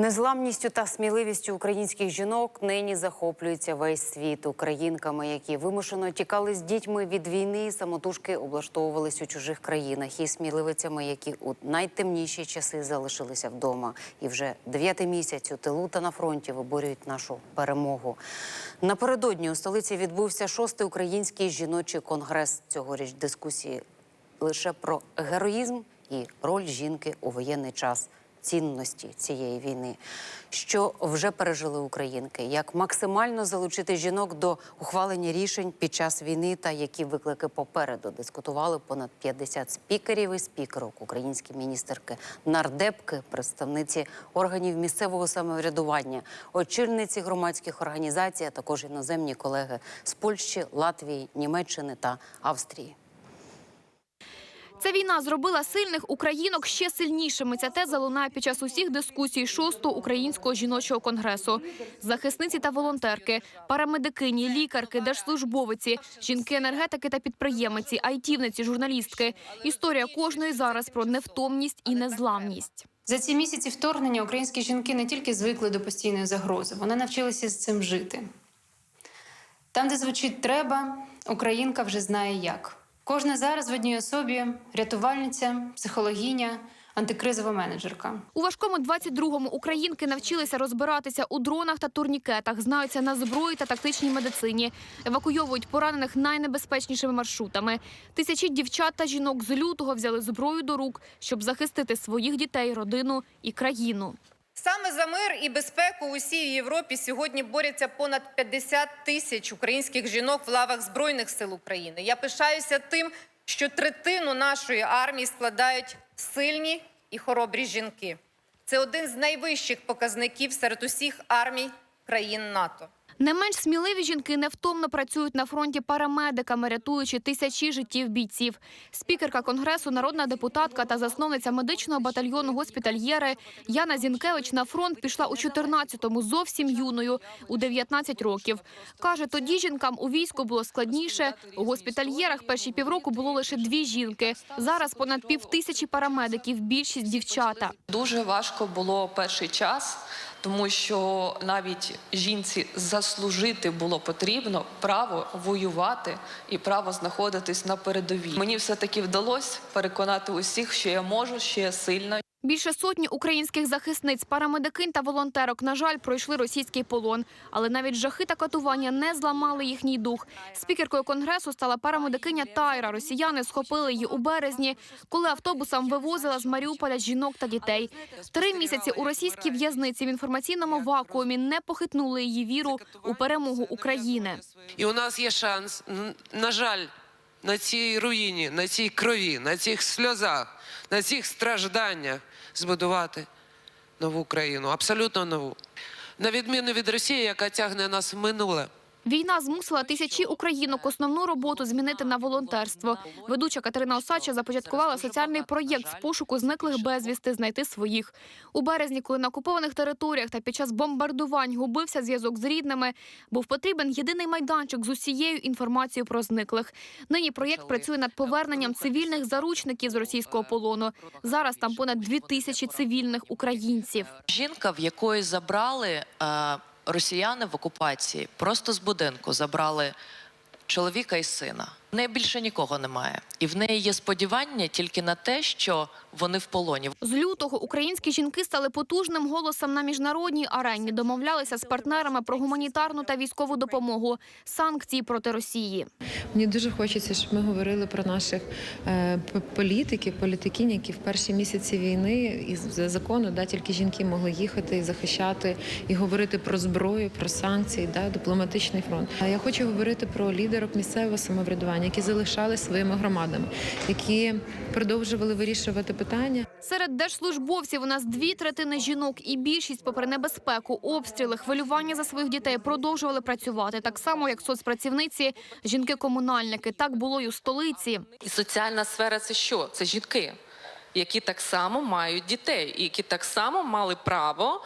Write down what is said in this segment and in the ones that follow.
Незламністю та сміливістю українських жінок нині захоплюється весь світ українками, які вимушено тікали з дітьми від війни, самотужки облаштовувались у чужих країнах, і сміливицями, які у найтемніші часи залишилися вдома, і вже дев'ятий місяць у тилу та на фронті виборюють нашу перемогу. Напередодні у столиці відбувся шостий український жіночий конгрес. Цьогоріч дискусії лише про героїзм і роль жінки у воєнний час, цінності цієї війни, що вже пережили українки, як максимально залучити жінок до ухвалення рішень під час війни та які виклики попереду дискутували понад 50 спікерів і спікерок, українські міністерки, нардепки, представниці органів місцевого самоврядування, очільниці громадських організацій, а також іноземні колеги з Польщі, Латвії, Німеччини та Австрії. Ця війна зробила сильних українок ще сильнішими. Ця теза лунає під час усіх дискусій шостого українського жіночого конгресу. Захисниці та волонтерки, парамедикині, лікарки, держслужбовиці, жінки-енергетики та підприємиці, айтівниці, журналістки. Історія кожної зараз про невтомність і незламність. За ці місяці вторгнення українські жінки не тільки звикли до постійної загрози, вони навчилися з цим жити. Там, де звучить треба, українка вже знає як. Кожна зараз в одній особі рятувальниця, психологіня, антикризова менеджерка. У важкому 22-му українки навчилися розбиратися у дронах та турнікетах, знаються на зброї та тактичній медицині, евакуйовують поранених найнебезпечнішими маршрутами. Тисячі дівчат та жінок з лютого взяли зброю до рук, щоб захистити своїх дітей, родину і країну. Саме за мир і безпеку у всій Європі сьогодні борються понад 50 тисяч українських жінок в лавах Збройних сил України. Я пишаюся тим, що третину нашої армії складають сильні і хоробрі жінки. Це один з найвищих показників серед усіх армій країн НАТО. Не менш сміливі жінки невтомно працюють на фронті парамедиками, рятуючи тисячі життів бійців. Спікерка конгресу, народна депутатка та засновниця медичного батальйону госпітальєри Яна Зінкевич на фронт пішла у 14-му зовсім юною, у 19 років. Каже, тоді жінкам у війську було складніше. У госпітальєрах перші півроку було лише дві жінки. Зараз понад півтисячі парамедиків, більшість дівчата. Дуже важко було перший час, тому що навіть жінці заслужити було потрібно право воювати і право знаходитись на передовій. Мені все таки вдалося переконати усіх, що я можу, що я сильна. Більше сотні українських захисниць, парамедикинь та волонтерок, на жаль, пройшли російський полон. Але навіть жахи та катування не зламали їхній дух. Спікеркою конгресу стала парамедикиня Тайра. Росіяни схопили її у березні, коли автобусом вивозила з Маріуполя жінок та дітей. Три місяці у російській в'язниці в інформаційному вакуумі не похитнули її віру у перемогу України. І у нас є шанс, на жаль, на цій руїні, на цій крові, на цих сльозах, на цих стражданнях збудувати нову країну, абсолютно нову. На відміну від Росії, яка тягне нас в минуле. Війна змусила тисячі українок основну роботу змінити на волонтерство. Ведуча Катерина Осадча започаткувала соціальний проєкт з пошуку зниклих безвісти знайти своїх. У березні, коли на окупованих територіях та під час бомбардувань губився зв'язок з рідними, був потрібен єдиний майданчик з усією інформацією про зниклих. Нині проєкт працює над поверненням цивільних заручників з російського полону. Зараз там понад дві тисячі цивільних українців. Жінка, в якої забрали е, росіяни в окупації, просто з будинку забрали чоловіка і сина. В неї більше нікого немає, і в неї є сподівання тільки на те, що вони в полоні. З лютого українські жінки стали потужним голосом на міжнародній арені. Домовлялися з партнерами про гуманітарну та військову допомогу, санкції проти Росії. Мені дуже хочеться, щоб ми говорили про наших е, політиків, політикінь, які в перші місяці війни із за закону да, тільки жінки могли їхати і захищати і говорити про зброю, про санкції, да, дипломатичний фронт. А я хочу говорити про лідерок місцевого самоврядування, які залишались своїми громадами, які продовжували вирішувати питання. Серед держслужбовців у нас дві третини жінок, і більшість, попри небезпеку, обстріли, хвилювання за своїх дітей, продовжували працювати так само, як соцпрацівниці, жінки-комунальники. Так було й у столиці. І соціальна сфера це що? Це жінки, які так само мають дітей, і які так само мали право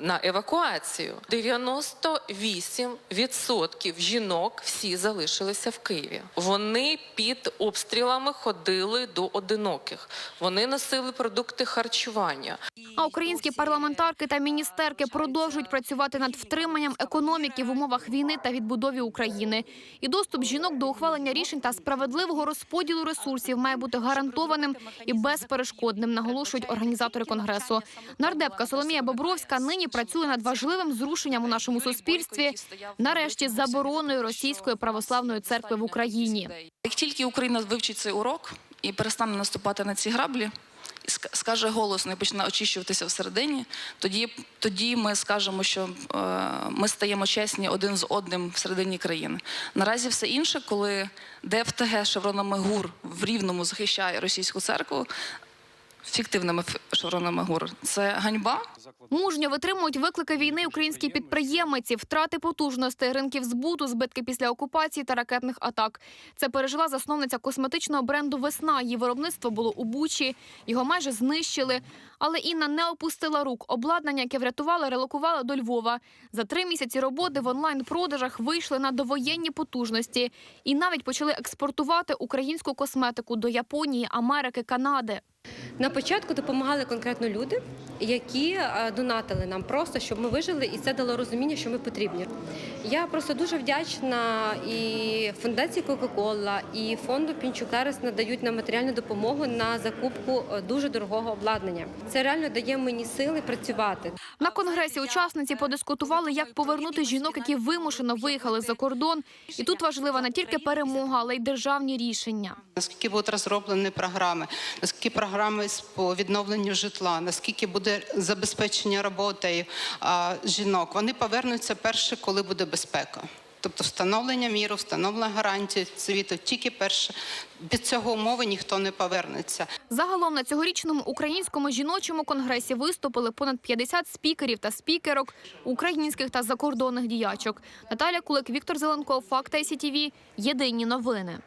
на евакуацію. 98% жінок всі залишилися в Києві. Вони під обстрілами ходили до одиноких. Вони носили продукти харчування. А українські парламентарки та міністерки продовжують працювати над втриманням економіки в умовах війни та відбудові України. І доступ жінок до ухвалення рішень та справедливого розподілу ресурсів має бути гарантованим і безперешкодним, наголошують організатори конгресу. Нардепка Соломія Бобровська нині працює над важливим зрушенням у нашому суспільстві. Нарешті забороною російської православної церкви в Україні. Як тільки Україна вивчить цей урок і перестане наступати на ці граблі, скаже голосно і почне очищуватися всередині, тоді, тоді ми скажемо, що е, ми стаємо чесні один з одним всередині країни. Наразі все інше, коли ДФТГ шевронами ГУР в Рівному захищає російську церкву, фіктивними шевронами ГУР, це ганьба. Мужньо витримують виклики війни українські підприємиці, втрати потужностей, ринків збуту, збитки після окупації та ракетних атак. Це пережила засновниця косметичного бренду Весна. Її виробництво було у Бучі. Його майже знищили. Але Інна не опустила рук. Обладнання, яке врятували, релокували до Львова. За три місяці роботи в онлайн-продажах вийшли на довоєнні потужності і навіть почали експортувати українську косметику до Японії, Америки, Канади. На початку допомагали конкретно люди, які е, донатили нам просто, щоб ми вижили, і це дало розуміння, що ми потрібні. Я просто дуже вдячна і фундації Кока-Кола, і фонду Пінчукарес надають нам матеріальну допомогу на закупку е, дуже дорогого обладнання. Це реально дає мені сили працювати. На конгресі учасниці подискутували, як повернути жінок, які вимушено виїхали за кордон. І тут важлива не тільки перемога, але й державні рішення. наскільки будуть розроблені програми, наскільки програми з- по відновленню житла, наскільки буде забезпечення роботою жінок. Вони повернуться перше, коли буде безпека. Тобто встановлення міру, встановлення гарантій світу тільки перше. Від цього умови ніхто не повернеться. Загалом на цьогорічному українському жіночому конгресі виступили понад 50 спікерів та спікерок, українських та закордонних діячок. Наталя Кулик, Віктор Зеленков, Факт ICTV. Єдині новини.